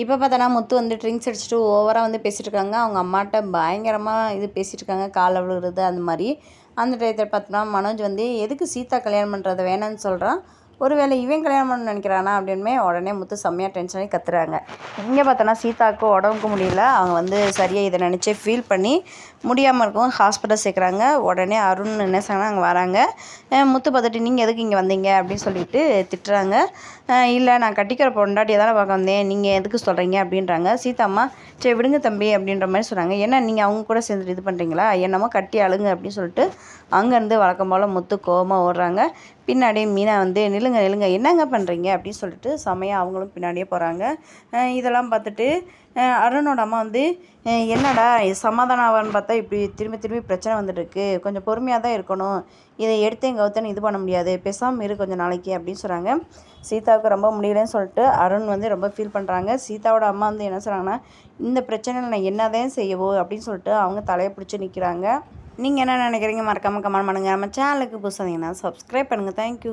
இப்போ பார்த்தோன்னா முத்து வந்து ட்ரிங்க்ஸ் அடிச்சுட்டு ஓவராக வந்து பேசிகிட்டு இருக்காங்க அவங்க அம்மாட்ட பயங்கரமாக இது பேசிகிட்டு இருக்காங்க காலை விழுகிறது அந்த மாதிரி. அந்த டயத்தில் பார்த்தோன்னா மனோஜ் வந்து எதுக்கு சீதா கல்யாணம் பண்ணுறதை வேணான்னு சொல்கிறான் ஒருவேளை இவன் கல்யாணம் பண்ண நினைக்கிறானா அப்படின்மே உடனே முத்து செம்மையாக டென்ஷனே கத்துறாங்க. இங்கே பார்த்தோன்னா சீதாவுக்கு உடம்புக்கு முடியல. அவங்க வந்து சரியாக இதை நினச்சி ஃபீல் பண்ணி முடியாமல் இருக்கும் ஹாஸ்பிட்டல் சேர்க்குறாங்க. உடனே அருண் என்ன அங்கே வராங்க. முத்து பார்த்துட்டு நீங்கள் எதுக்கு இங்கே வந்தீங்க? அப்படின்னு சொல்லிட்டு திட்டுறாங்க. இல்லை நான் கட்டிக்கிற பொண்டாட்டியை தானே பார்க்க வந்தேன். நீங்கள் எதுக்கு சொல்கிறீங்க அப்படின்றாங்க. சீதாம்மா சரி விடுங்க தம்பி. அப்படின்ற மாதிரி சொன்னாங்க. ஏன்னா நீங்கள் அவங்க கூட சேர்ந்துட்டு இது பண்ணுறீங்களா என்னமோ கட்டி அழுங்க அப்படின்னு சொல்லிட்டு அங்கேருந்து வழக்கம் போல் முத்து கோபமாக ஓடுறாங்க. பின்னாடியே மீனா வந்து நில்லுங்க நில்லுங்க என்னங்க பண்ணுறீங்க அப்படின்னு சொல்லிட்டு செமையாக அவங்களும் பின்னாடியே போகிறாங்க இதெல்லாம் பார்த்துட்டு அருணோட அம்மா வந்து என்னடா இது சமாதானம் ஆவான்னு பார்த்தா இப்படி திரும்பி திரும்பி பிரச்சனை வந்துட்டுருக்கு கொஞ்சம் பொறுமையாக தான் இருக்கணும். இதை எடுத்தேன் ஒருத்தனை இது பண்ண முடியாது. பேசாமல் இரு கொஞ்சம் நாளைக்கு அப்படின்னு சொல்கிறாங்க சீதாவுக்கு ரொம்ப முடியலன்னு சொல்லிட்டு அருண் வந்து ரொம்ப ஃபீல் பண்ணுறாங்க சீதாவோட அம்மா வந்து என்ன சொல்கிறாங்கன்னா இந்த பிரச்சனையில் நான் என்னதான் செய்யவோ அப்படின்னு சொல்லிட்டு அவங்க தலையை பிடிச்சி நிற்கிறாங்க நீங்கள் என்ன நினைக்கிறீங்க? மறக்காமல் கமெண்ட் பண்ணுங்கள் நம்ம சேனலுக்கு புதுசாக சப்ஸ்கிரைப் பண்ணுங்கள் தேங்க்யூ